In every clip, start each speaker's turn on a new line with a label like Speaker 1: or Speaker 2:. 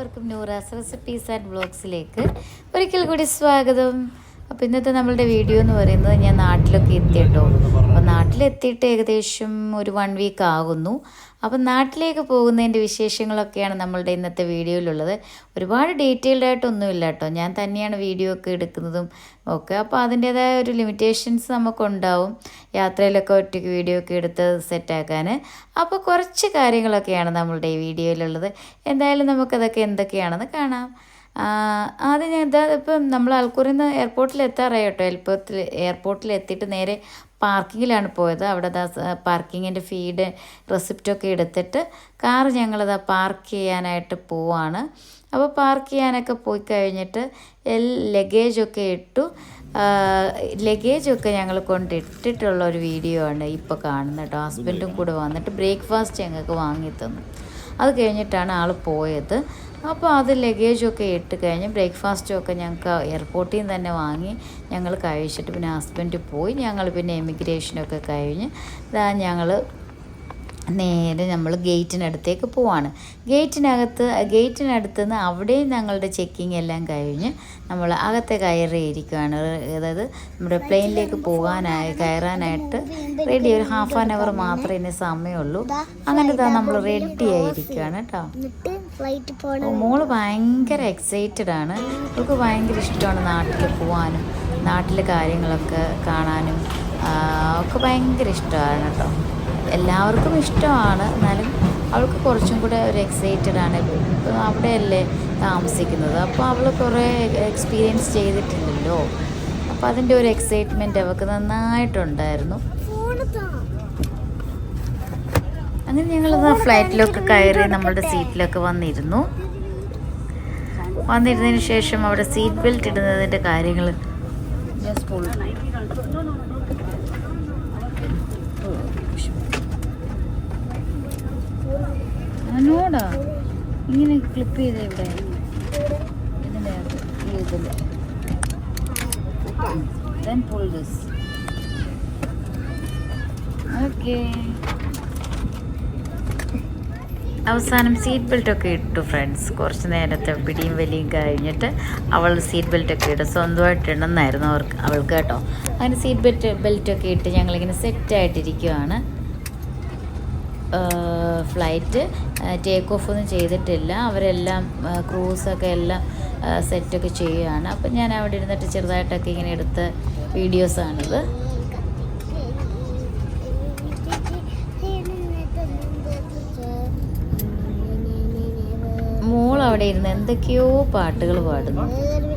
Speaker 1: എല്ലാവർക്കും Noora's recipes and വ്ളോഗ്സിലേക്ക് ഒരിക്കൽ കൂടി സ്വാഗതം. അപ്പോൾ ഇന്നത്തെ നമ്മളുടെ വീഡിയോ എന്ന് പറയുന്നത് ഞാൻ നാട്ടിലൊക്കെ എത്തിയിട്ടോ. നാട്ടിലെത്തിയിട്ട് ഏകദേശം ഒരു വൺ വീക്ക് ആകുന്നു. അപ്പം നാട്ടിലേക്ക് പോകുന്നതിന്റെ വിശേഷങ്ങളൊക്കെയാണ് നമ്മളുടെ ഇന്നത്തെ വീഡിയോയിലുള്ളത്. ഒരുപാട് ഡീറ്റെയിൽഡ് ആയിട്ടൊന്നുമില്ല കേട്ടോ. ഞാൻ തന്നെയാണ് വീഡിയോ ഒക്കെ എടുക്കുന്നതും ഒക്കെ. അപ്പോൾ അതിന്റേതായ ഒരു ലിമിറ്റേഷൻസ് നമുക്കുണ്ടാവും യാത്രയിലൊക്കെ ഒറ്റയ്ക്ക് വീഡിയോ ഒക്കെ എടുത്ത് സെറ്റാക്കാൻ അപ്പോൾ കുറച്ച് കാര്യങ്ങളൊക്കെയാണ് നമ്മളുടെ ഈ വീഡിയോയിലുള്ളത്. എന്തായാലും നമുക്കതൊക്കെ എന്തൊക്കെയാണെന്ന് കാണാം. ആദ്യം ഞാൻ ഇപ്പം നമ്മൾ അൽക്കൂറിൽ നിന്ന് എയർപോർട്ടിൽ എത്താറായി കേട്ടോ. എയർപോർട്ടിൽ എയർപോർട്ടിൽ എത്തിയിട്ട് നേരെ പാർക്കിങ്ങിലാണ് പോയത്. അവിടെ ദാ പാർക്കിങ്ങിന്റെ ഫീഡ് റെസിപ്റ്റൊക്കെ എടുത്തിട്ട് കാർ ഞങ്ങളിതാ പാർക്ക് ചെയ്യാനായിട്ട് പോവാണ്. അപ്പോൾ പാർക്ക് ചെയ്യാനൊക്കെ പോയി കഴിഞ്ഞിട്ട് എൽ ലഗേജൊക്കെ ഇട്ടു. ലഗേജൊക്കെ ഞങ്ങൾ കൊണ്ടിട്ടിട്ടുള്ള ഒരു വീഡിയോ ആണ് ഇപ്പോൾ കാണുന്നത് കേട്ടോ. ഹസ്ബൻഡും കൂടെ വന്നിട്ട് ബ്രേക്ക്ഫാസ്റ്റ് ഞങ്ങൾക്ക് വാങ്ങി തന്നു. അത് കഴിഞ്ഞിട്ടാണ് ആൾ പോയത്. അപ്പോൾ അത് ലഗേജൊക്കെ ഇട്ട് കഴിഞ്ഞ് ബ്രേക്ക്ഫാസ്റ്റും ഒക്കെ ഞങ്ങൾക്ക് എയർപോർട്ടിൽ നിന്ന് തന്നെ വാങ്ങി ഞങ്ങൾ കഴിച്ചിട്ട് പിന്നെ ഹസ്ബൻഡ് പോയി ഞങ്ങൾ പിന്നെ എമിഗ്രേഷനൊക്കെ കഴിഞ്ഞ് ഞങ്ങൾ നേരെ നമ്മൾ ഗേറ്റിനടുത്തേക്ക് പോവാണ്. ഗേറ്റിനകത്ത് ഗേറ്റിനടുത്ത് നിന്ന് അവിടെയും ഞങ്ങളുടെ ചെക്കിംഗ് എല്ലാം കഴിഞ്ഞ് നമ്മൾ അകത്തെ കയറിയിരിക്കുകയാണ്. അതായത് നമ്മുടെ പ്ലെയിനിലേക്ക് പോകാനായി കയറാനായിട്ട് റെഡി ഒരു ഹാഫ് ആൻ അവർ മാത്രമേ ഇനി സമയമുള്ളൂ. അങ്ങനെ തന്നെ നമ്മൾ റെഡി ആയിരിക്കുകയാണ് കേട്ടോ. മോൾ ഭയങ്കര എക്സൈറ്റഡ് ആണ്. അവൾക്ക് ഭയങ്കര ഇഷ്ടമാണ് നാട്ടിൽ പോകാനും നാട്ടിലെ കാര്യങ്ങളൊക്കെ കാണാനും. ഒക്കെ ഭയങ്കര ഇഷ്ടമാണ് കേട്ടോ. എല്ലാവർക്കും ഇഷ്ടമാണ്. എന്നാലും അവൾക്ക് കുറച്ചും കൂടെ ഒരു എക്സൈറ്റഡ് ആണ്. ഇപ്പം അവിടെയല്ലേ താമസിക്കുന്നത്. അപ്പോൾ അവൾ കുറേ എക്സ്പീരിയൻസ് ചെയ്തിട്ടില്ലല്ലോ അപ്പോൾ അതിന്റെ ഒരു എക്സൈറ്റ്മെന്റ് അവൾക്ക് നന്നായിട്ടുണ്ടായിരുന്നു. അങ്ങനെ ഞങ്ങൾ ഫ്ലൈറ്റിലൊക്കെ കയറി നമ്മളുടെ സീറ്റിലൊക്കെ വന്നിരുന്നു. വന്നിരുന്നതിന് ശേഷം അവിടെ സീറ്റ് ബെൽറ്റ് ഇടുന്നതിന്റെ കാര്യങ്ങൾ നോടാ. ഇങ്ങനെ ക്ലിപ്പ് ചെയ്ത ഇവിടെ. ഇതിന്റെ ഈ ഇതിൽ അവസാനം സീറ്റ് ബെൽറ്റ് ഒക്കെ ഇട്ടു ഫ്രണ്ട്സ് കുറച്ച് നേരത്തെ പിടിയും വലിയും കഴിഞ്ഞിട്ട് അവൾ സീറ്റ് ബെൽറ്റ് ഒക്കെ ഇട്ട് സ്വന്തമായിട്ട് ഇടണമെന്നായിരുന്നു അവർക്ക് അവൾക്ക് കേട്ടോ. അങ്ങനെ സീറ്റ് ബെൽറ്റ് ബെൽറ്റ് ഒക്കെ ഇട്ട് ഞങ്ങളിങ്ങനെ സെറ്റായിട്ടിരിക്കുവാണ് ഫ്ലൈറ്റ് ടേക്ക് ഓഫ് ഒന്നും ചെയ്തിട്ടില്ല. അവരെല്ലാം ക്രൂസൊക്കെ എല്ലാം സെറ്റൊക്കെ ചെയ്യുകയാണ്. അപ്പം ഞാൻ അവിടെ ഇരുന്നിട്ട് ചെറുതായിട്ടൊക്കെ ഇങ്ങനെ എടുത്ത വീഡിയോസാണിത് മോൾ അവിടെ ഇരുന്ന് എന്തൊക്കെയോ പാട്ടുകൾ പാടുന്നു.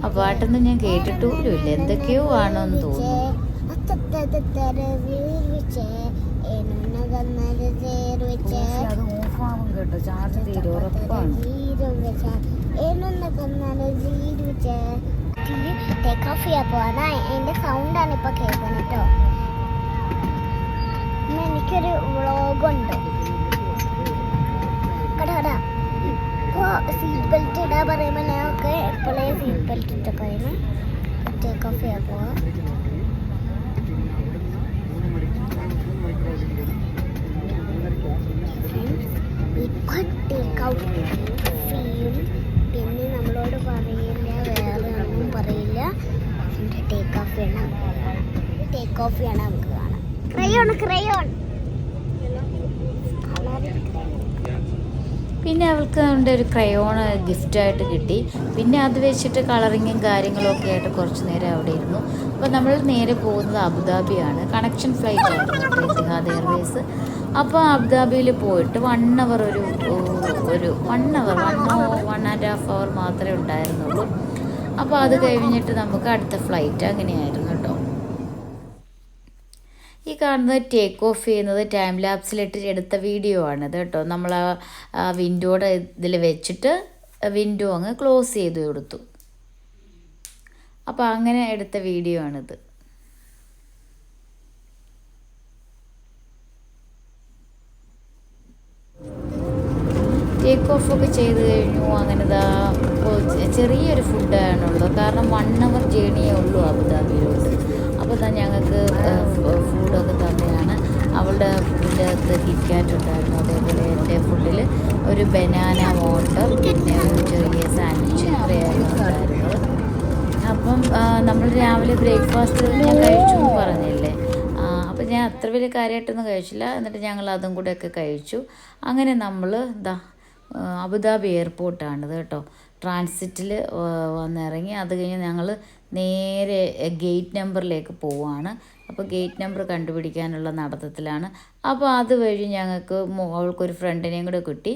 Speaker 1: ആ പാട്ടൊന്നും ഞാൻ കേട്ടിട്ടുമില്ല. എന്തൊക്കെയോ ആണോ എന്ന് തോന്നുന്നു അത് ഓഫാവും കേട്ടോ ചാർജ് തീരും ഉറപ്പാണ്
Speaker 2: ടേക്ക് ഓഫ് ചെയ്യാൻ പോവാണ് അതിന്റെ സൗണ്ടാണ് ഇപ്പൊ കേൾക്കുന്നത് കേട്ടോ എനിക്കൊരു വ്ളോഗുണ്ട് കടാ ഇപ്പോൾ സീറ്റ് ബെൽറ്റ് ഇടാൻ പറയുമ്പോൾ ഒക്കെ എപ്പോഴേ സീറ്റ് ബെൽറ്റ് ഇട്ടൊക്കെ ടേക്ക് ഓഫ് ചെയ്യാൻ പോവാം ടേക്ക് ഓഫ് ചെയ്യണം നമുക്ക് കാണാം. ക്രയോൺ ക്രയോൺ
Speaker 1: പിന്നെ അവൾക്ക് അവന്റെ ഒരു ക്രയോൺ ഗിഫ്റ്റായിട്ട് കിട്ടി. പിന്നെ അത് വെച്ചിട്ട് കളറിങ്ങും കാര്യങ്ങളൊക്കെ ആയിട്ട് കുറച്ച് നേരം അവിടെ ഇരുന്നു. അപ്പോൾ നമ്മൾ നേരെ പോകുന്നത് അബുദാബിയാണ്. കണക്ഷൻ ഫ്ലൈറ്റ് ആയിരുന്നു കേട്ടോ ഇത്തിഹാദ് എയർവേസ് അപ്പോൾ അബുദാബിയിൽ പോയിട്ട് വൺ അവർ ഒരു ഒരു one hour one one and half hour മാത്രമേ ഉണ്ടായിരുന്നുള്ളൂ. അപ്പോൾ അത് കഴിഞ്ഞിട്ട് നമുക്ക് അടുത്ത ഫ്ലൈറ്റ് അങ്ങനെയായിരുന്നു. ഈ കാണുന്നത് ടേക്ക് ഓഫ് ചെയ്യുന്നത് ടൈം ലാപ്സിലിട്ട് എടുത്ത വീഡിയോ ആണിത് കേട്ടോ. നമ്മൾ ആ വിൻഡോയുടെ ഇതിൽ വെച്ചിട്ട് വിൻഡോ അങ്ങ് ക്ലോസ് ചെയ്ത് കൊടുത്തു. അപ്പോൾ അങ്ങനെ എടുത്ത വീഡിയോ ആണിത്. ടേക്ക് ഓഫ് ഒക്കെ ചെയ്ത് കഴിഞ്ഞു. അങ്ങനെ ഇതാ ചെറിയൊരു ഫുഡാണുള്ളത് കാരണം വൺ അവർ ജേണിയേ ഉള്ളൂ അബുദാബിയിലോട്ട്. തന്നെ ഞങ്ങൾക്ക് ഫുഡൊക്കെ തന്നെയാണ്. അവളുടെ ഫുഡിന്റെ അകത്ത് കിറ്റ്കാറ്റ് ഉണ്ടായിരുന്നു. അതേപോലെ എന്റെ ഫുഡിൽ ഒരു ബനാന വാട്ടർ പിന്നെ ഒരു ചെറിയ സാൻഡ്വിച്ച് ഉണ്ടായിരുന്നത്. അപ്പം നമ്മൾ രാവിലെ ബ്രേക്ക്ഫാസ്റ്റ് ഞാൻ കഴിച്ചു എന്ന് പറഞ്ഞില്ലേ? അപ്പം ഞാൻ അത്ര വലിയ കാര്യമായിട്ടൊന്നും കഴിച്ചില്ല. എന്നിട്ട് ഞങ്ങൾ അതും കൂടെ ഒക്കെ കഴിച്ചു. അങ്ങനെ നമ്മൾ ദാ അബുദാബി എയർപോർട്ടാണിത് കേട്ടോ. ട്രാൻസിറ്റിൽ വന്നിറങ്ങി. അത് കഴിഞ്ഞ് ഞങ്ങൾ നേരെ ഗേറ്റ് നമ്പറിലേക്ക് പോവാണ്. അപ്പോൾ ഗേറ്റ് നമ്പർ കണ്ടുപിടിക്കാനുള്ള നടത്തത്തിലാണ്. അപ്പോൾ അതുവഴി ഞങ്ങൾക്ക് അവൾക്കൊരു ഫ്രണ്ടിനെയും കൂടെ കിട്ടി.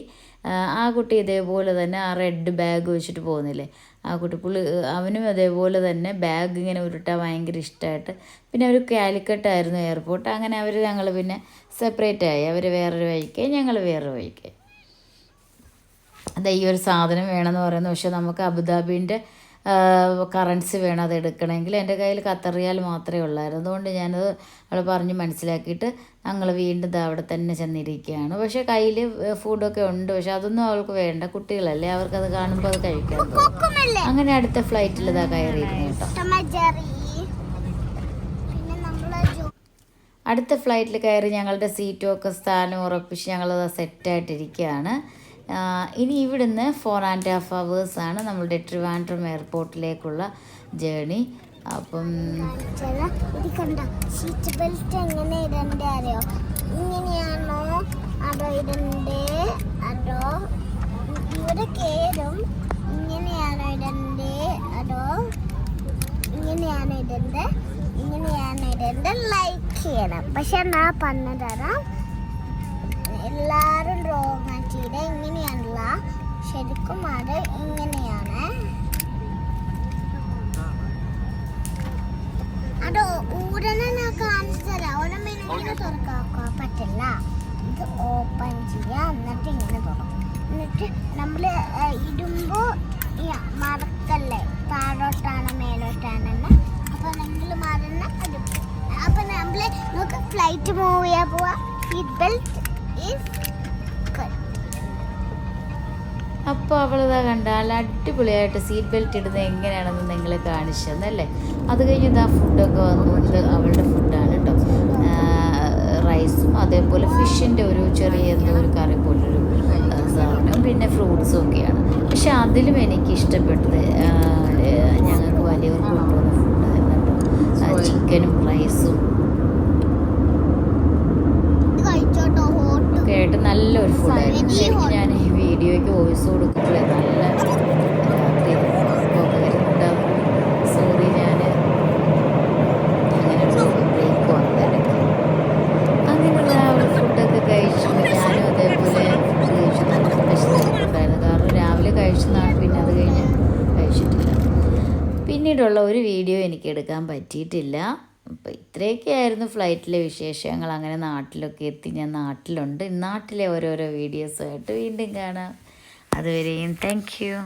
Speaker 1: ആ കുട്ടി ഇതേപോലെ തന്നെ ആ റെഡ് ബാഗ് വെച്ചിട്ട് പോകുന്നില്ലേ? ആ കുട്ടി പുള്ളി അവനും അതേപോലെ തന്നെ ബാഗ് ഇങ്ങനെ ഉരുട്ടാൻ ഭയങ്കര ഇഷ്ടമായിട്ട്. പിന്നെ അവർ കാലിക്കട്ടായിരുന്നു എയർപോർട്ട് അങ്ങനെ അവർ ഞങ്ങൾ പിന്നെ സെപ്പറേറ്റ് ആയി. അവർ വേറൊരു വഴിക്ക് ഞങ്ങൾ വേറൊരു വഴിക്ക്. അതെ ഈ ഒരു സാധനം വേണമെന്ന് പറയുന്നത് പക്ഷേ നമുക്ക് അബുദാബിന്റെ കറൻസി വേണം അത് എടുക്കണമെങ്കിൽ എന്റെ കയ്യിൽ കത്തറിയാൽ മാത്രമേ ഉള്ളായിരുന്നു. അതുകൊണ്ട് ഞാനത് അവൾ പറഞ്ഞ് മനസ്സിലാക്കിയിട്ട് ഞങ്ങൾ വീണ്ടും അവിടെ തന്നെ ചെന്നിരിക്കുകയാണ്. പക്ഷേ കയ്യിൽ ഫുഡൊക്കെ ഉണ്ട്. പക്ഷെ അതൊന്നും അവൾക്ക് വേണ്ട. കുട്ടികളല്ലേ അവർക്കത് കാണുമ്പോൾ അത് കഴിക്കാൻ അങ്ങനെ അടുത്ത ഫ്ലൈറ്റിൽ ഇതാ കയറിയിരുന്നു കേട്ടോ. അടുത്ത ഫ്ലൈറ്റിൽ കയറി ഞങ്ങളുടെ സീറ്റും ഒക്കെ സ്ഥാനം ഉറപ്പിച്ച് ഞങ്ങളത് സെറ്റായിട്ടിരിക്കുകയാണ് ഇനി ഇവിടുന്ന് ഫോർ ആൻഡ് ഹാഫ് അവേഴ്സാണ് നമ്മളുടെ ട്രിവാൻഡ്രം എയർപോർട്ടിലേക്കുള്ള ജേണി അപ്പം
Speaker 2: കണ്ടോ? സീറ്റ് ബെൽറ്റ് എങ്ങനെ ഇങ്ങനെയാണോ? ഇങ്ങനെയാണോ ഇടണ്ടേ? ഇടണ്ടേ? ലൈക്ക് ചെയ്യണം. പക്ഷെ ഞാൻ പറഞ്ഞു തരാം. എല്ലാരും റോങ് ഇങ്ങനെയാണല്ല ശരിക്കും അത് ഇങ്ങനെയാണ്. അത് ഉടനെ ഞാൻ കാണിച്ചു തരാം ഇങ്ങനെ തുറക്കാൻ പറ്റില്ല. ഇത് ഓപ്പൺ ചെയ്യാം എന്നിട്ട് ഇങ്ങനെ തുറക്കും. എന്നിട്ട് നമ്മൾ ഇടുമ്പോൾ ഈ മറക്കല്ലേ താഴോട്ടാണ് മേലോട്ടാണെന്ന് അപ്പോൾ നമ്മൾ മറന്ന അത് അപ്പോൾ നമ്മൾ നമുക്ക് ഫ്ലൈറ്റ് മൂവ് ചെയ്യാൻ പോവാം. സീറ്റ് ബെൽറ്റ് ഈസ്
Speaker 1: അപ്പോൾ അവളിതാ കണ്ട നല്ല അടിപൊളിയായിട്ട് സീറ്റ് ബെൽറ്റ് ഇടുന്നത് എങ്ങനെയാണെന്ന് നിങ്ങൾ കാണിച്ചു തന്നല്ലേ? അത് കഴിഞ്ഞ് ഇതാ ഫുഡൊക്കെ വന്നു. ഇത് അവളുടെ ഫുഡാണ് കേട്ടോ റൈസും അതേപോലെ ഫിഷിന്റെ ഒരു ചെറിയ എന്തോ ഒരു കറി പോലൊരു സാധനവും പിന്നെ ഫ്രൂട്ട്സും ഒക്കെയാണ്. പക്ഷെ അതിലും എനിക്ക് ഇഷ്ടപ്പെട്ടത് ഞങ്ങൾക്ക് വലിയവർക്ക് കൊണ്ടുവന്ന കേട്ടോ ചിക്കനും റൈസും ആയിട്ട് നല്ലൊരു ഫുഡായിരുന്നു ശരിക്കും ഞാൻ വീഡിയോയ്ക്ക് വോയിസ് കൊടുക്കുമ്പോഴേ നല്ല രാത്രി ഉറക്കമൊക്കെ സോറി ഞാൻ അങ്ങനെ ബ്രേക്ക് വന്നത് ഇടയ്ക്ക് അങ്ങനെയുള്ള ഒരു ഫുഡൊക്കെ കഴിച്ചു. ഞാനും അതേപോലെ ഫുഡ് കഴിച്ചു നമുക്ക് വിശന്നിട്ടുണ്ടായിരുന്നു കാരണം രാവിലെ കഴിച്ചതാണ് പിന്നെ അത് കഴിഞ്ഞ് കഴിച്ചിട്ടില്ല. പിന്നീടുള്ള ഒരു വീഡിയോ എനിക്ക് എടുക്കാൻ പറ്റിയിട്ടില്ല. അപ്പോൾ ഇത്രയൊക്കെയായിരുന്നു ഫ്ലൈറ്റിലെ വിശേഷങ്ങൾ. അങ്ങനെ നാട്ടിലൊക്കെ എത്തി. ഞാൻ നാട്ടിലുണ്ട്. നാട്ടിലെ ഓരോരോ വീഡിയോസുമായിട്ട് വീണ്ടും കാണാം. അതുവരെയും താങ്ക് യു